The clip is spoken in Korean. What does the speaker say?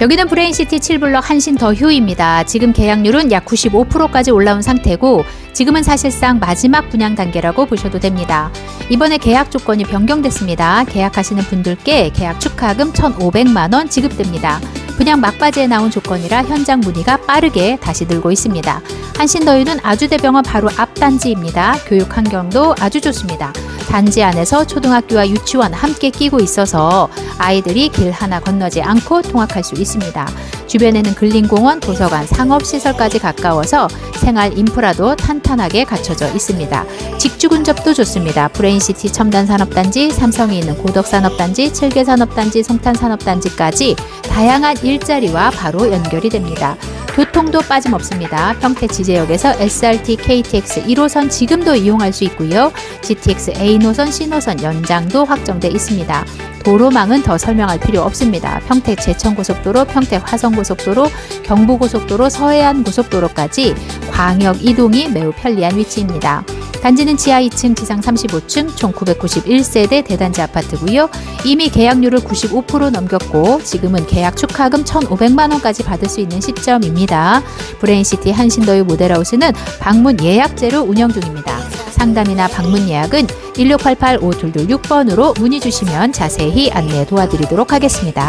여기는 브레인시티 7블럭 한신 더 휴입니다. 지금 계약률은 약 95%까지 올라온 상태고 지금은 사실상 마지막 분양 단계라고 보셔도 됩니다. 이번에 계약 조건이 변경됐습니다. 계약하시는 분들께 계약 축하금 1,500만 원 지급됩니다. 분양 막바지에 나온 조건이라 현장 문의가 빠르게 다시 늘고 있습니다. 한신더유는 아주대병원 바로 앞 단지입니다. 교육 환경도 아주 좋습니다. 단지 안에서 초등학교와 유치원 함께 끼고 있어서 아이들이 길 하나 건너지 않고 통학할 수 있습니다. 주변에는 근린공원, 도서관, 상업시설까지 가까워서 생활 인프라도 탄탄하게 갖춰져 있습니다. 직주 근접도 좋습니다. 브레인시티 첨단산업단지, 삼성이 있는 고덕산업단지, 칠계산업단지, 송탄산업단지까지 다양한 일자리와 바로 연결이 됩니다. 교통도 빠짐없습니다. 평택 지제역에서 SRT, KTX 1호선 지금도 이용할 수 있고요. GTX A 노선, C 노선 연장도 확정돼 있습니다. 도로망은 더 설명할 필요 없습니다. 평택 제천고속도로, 평택 화성고속도로, 경부고속도로, 서해안고속도로까지 광역 이동이 매우 편리한 위치입니다. 단지는 지하 2층, 지상 35층, 총 991세대 대단지 아파트고요. 이미 계약률을 95% 넘겼고 지금은 계약 축하금 1,500만 원까지 받을 수 있는 시점입니다. 브레인시티 한신더유 모델하우스는 방문 예약제로 운영 중입니다. 상담이나 방문 예약은 1688-5226번으로 문의 주시면 자세히 안내 도와드리도록 하겠습니다.